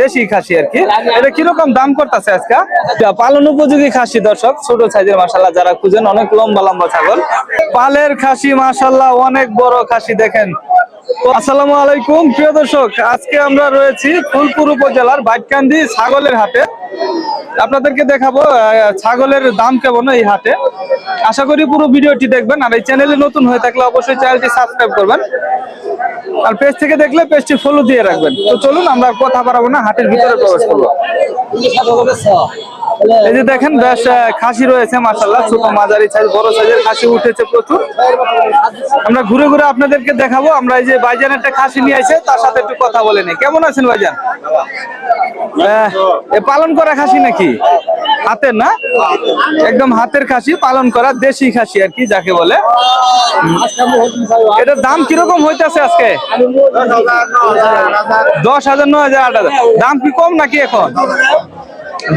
দেশি খাসি আর কি। এটা কীরকম দাম করতেছে আজকে? পালন উপযোগী খাসি দর্শক, ছোট সাইজের মাসাল্লাহ যারা খুঁজেন, অনেক লম্বা লম্বা ছাগল। পালের খাসি মাসাল্লাহ অনেক বড় খাসি দেখেন। আসসালামু আলাইকুম, প্রিয় দর্শক, আজকে আমরা রয়েছি ফুলপুর উপজেলার বাইটকান্দি ছাগলের হাটে। আপনাদেরকে দেখাবো ছাগলের দাম কেমন এই হাটে। আশা করি পুরো ভিডিওটি দেখবেন আর এই চ্যানেলে নতুন হয়ে থাকলে অবশ্যই চ্যানেলটি সাবস্ক্রাইব করবেন। আর পেজ থেকে দেখলে পেজটি ফলো দিয়ে রাখবেন। তো চলুন, আমরা কথা বাড়াবো না, হাটের ভিতরে প্রবেশ করব। এই যে দেখেন বেশ খাসি রয়েছে মাসাল্লাহ ছোট মাঝারি সাইজ বড় সাইজের খাসি উঠেছে প্রচুর। আমরা ঘুরে ঘুরে আপনাদেরকে দেখাবো আমরা এই যে ভাইজান একটা খাসি নিয়ে আসে তার সাথে একটু কথা বলে নিই। কেমন আছেন ভাইজান? আহ, পালন করা খাসি নাকি? হাতের না? একদম হাতের খাসি পালন করা দেশি খাসি আর কি যাকে বলে। এটার দাম কীরকম হইতেছে আজকে? দশ হাজার নয় হাজার আট হাজার। দাম কি কম নাকি এখন?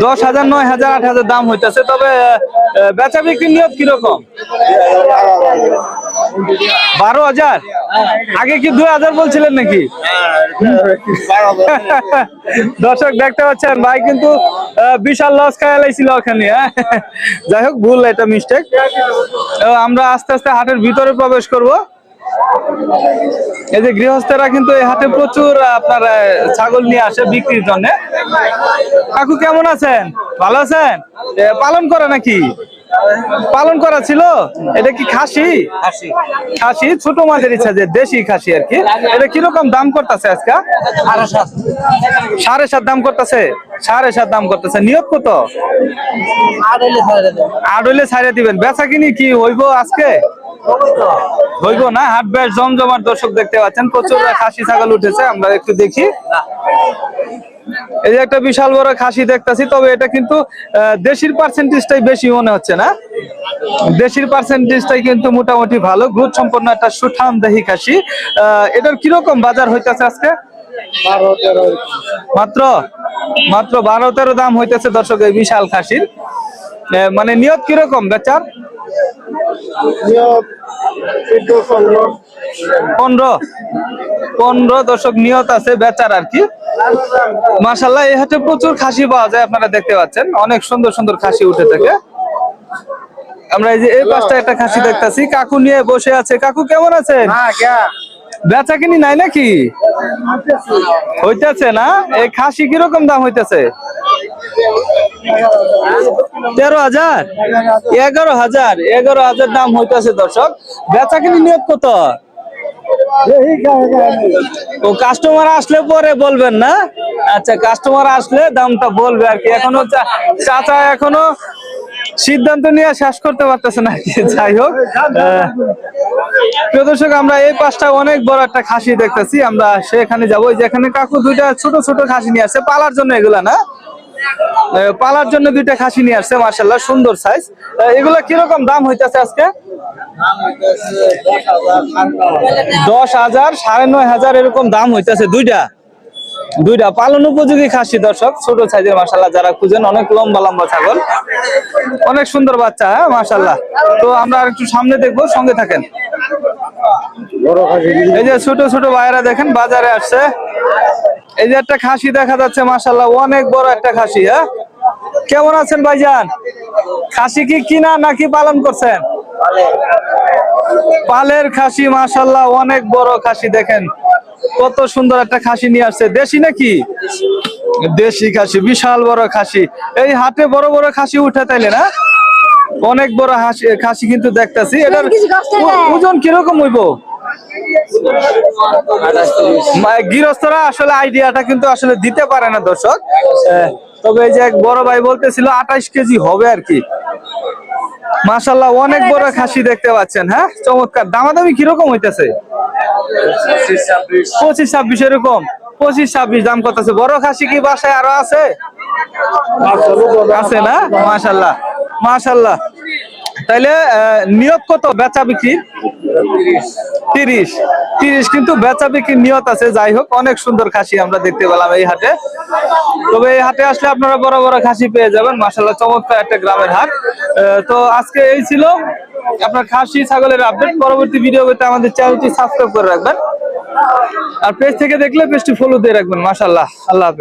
দশ হাজার, নয় হাজার, আট হাজার দাম হইতেছে, তবে বেচা বিক্রি নিয়ত কীরকম? বারো হাজার? আগে কি দুই হাজার বলছিলেন নাকি? দর্শক, দেখতে পাচ্ছেন, ভাই কিন্তু বিশাল লস খাইছিল ওখানে হ্যাঁ? যাই হোক, ভুল, এটা মিস্টেক আমরা আস্তে আস্তে হাটের ভিতরে প্রবেশ করব। এই যে গৃহস্থরা কিন্তু এই হাটে প্রচুর আপনার ছাগল নিয়ে আসে বিক্রির জন্য। কাকু কেমন আছেন? ভালো আছেন? পালন করে নাকি? পালন করা ছিল? এটা কি খাসি? খাসি। ছোট মাঝের ইচ্ছা যে দেশি খাসি আর কি। এটা কীরকম দাম করতেছে আজকে? সাড়ে সাত। দাম করতেছে? সাড়ে সাত দাম করতেছে। নিয়োগ কত? আট হইলে ছাড়িয়ে দিবেন। বেচা কিনি কি হইব আজকে? হইব না হাট বেশ জমজমার দর্শক দেখতে পাচ্ছেন। প্রচুর খাসি ছাগল উঠেছে আমরা একটু দেখি। এই যে একটা বিশাল বড় খাসি দেখতাছি তবে এটা কিন্তু দেশির পার্সেন্টেজটাই বেশি মনে হচ্ছে না। দেশির পার্সেন্টেজটাই কিন্তু মোটামুটি ভালো গ্রুথ সম্পন্ন একটা সুঠাম দেহি খাসি। আহ, এটার কীরকম বাজার হইতেছে আজকে? মাত্র? মাত্র বারো তেরো দাম হইতেছে দর্শক এই বিশাল খাসির। মানে নিয়ত কীরকম বেচার? পনেরো পনেরো দশক নিয়ত আছে বেচার আর কি। মাসাল্লাহ এই হাটে প্রচুর খাসি পাওয়া যায় আপনারা দেখতে পাচ্ছেন। অনেক সুন্দর সুন্দর খাসি উঠে থাকে। আমরা এই যে এই পাশটা একটা খাসি দেখতাছি। কাকু নিয়ে বসে আছে। কাকু কেমন আছেন? বেচা কিনি নাই নাকি? হইতেছে না? এই খাসি কীরকম দাম হইতেছে? তেরো হাজার? এগারো হাজার। এগারো হাজার দাম হইতেছে দর্শক। বেচা কিনি নিয়োগ কত? ও কাস্টমার আসলে পরে বলবেন না? আচ্ছা কাস্টমার আসলে দামটা বলবে আর কি। এখনও চাচা এখনও সিদ্ধান্ত নিয়ে শেষ করতে পারতেছে না যাই হোক প্রিয় দর্শক, আমরা এই পাশটা অনেক বড় একটা খাসি দেখতেছি। আমরা সেখানে যাব। যেখানে কাকু দুইটা ছোট ছোট খাসি নিয়ে আসছে। পালার জন্য এগুলা, না? পালার জন্য দুইটা খাসি নিয়ে আসছে মার্শাল্লাহ সুন্দর সাইজ এগুলা কীরকম দাম হইতেছে আজকে? দশ হাজার সাড়ে নয় হাজার এরকম দাম হইতেছে দুইটা। দুইটা পালন উপযোগী খাসি দর্শক ছোট সাইজের মাসাল্লাহ যারা খুঁজেন অনেক লম্বা লম্বা ছাগল। অনেক সুন্দর বাচ্চা হ্যাঁ মাসাল্লাহ তো আমরা একটু সামনে দেখব সঙ্গে থাকেন। এই যে ছোট ছোট ভাইয়েরা দেখেন বাজারে আসছে। এই যে একটা খাসি দেখা যাচ্ছে মাসাল্লাহ অনেক বড় একটা খাসি হ্যাঁ? কেমন আছেন ভাইজান? খাসি কি কিনা নাকি পালন করছেন? পালের খাসি মাশাল্লাহ অনেক বড় খাসি, দেখেন। কত সুন্দর একটা খাসি নিয়ে আসছে। দেশি নাকি? দেশি খাসি, বিশাল বড় খাসি। এই হাটে বড় বড় খাসি উঠে তাইলে না? অনেক বড় খাসি কিন্তু দেখতাছি। এটার ওজন কীরকম হইব? গৃহস্থরা আসলে আইডিয়াটা কিন্তু আসলে দিতে পারে না দর্শক। তবে এই যে এক বড় ভাই বলতেছিল, আঠাইশ কেজি হবে আর কি। মাশাল্লাহ অনেক বড় খাসি দেখতে পাচ্ছেন হ্যাঁ? চমৎকার। দামাদামি কীরকম হইতেছে? পঁচিশ ছাব্বিশ এরকম। পঁচিশ ছাব্বিশ, দাম কত আছে বড় খাসি কি বাসায় আরও আছে? আছে না? মাশাল্লাহ মাশাল্লাহ তাইলে নিয়ত কত বেচা বিক্রি? তিরিশ। তিরিশ কিন্তু বেচা বিক্রির নিয়ত আছে, যাই হোক, অনেক সুন্দর খাসি আমরা দেখতে পেলাম এই হাটে। তবে এই হাটে আসলে আপনারা বড় বড় খাসি পেয়ে যাবেন মাসাল্লাহ চমৎকার একটা গ্রামের হাট। তো আজকে এই ছিল আপনার খাসি ছাগলের আপডেট পরবর্তী ভিডিও আমাদের চ্যানেলটি সাবস্ক্রাইব করে রাখবেন। আর পেজ থেকে দেখলে পেজটি ফলো দিয়ে রাখবেন মাসাল্লাহ আল্লাহ হাফেজ।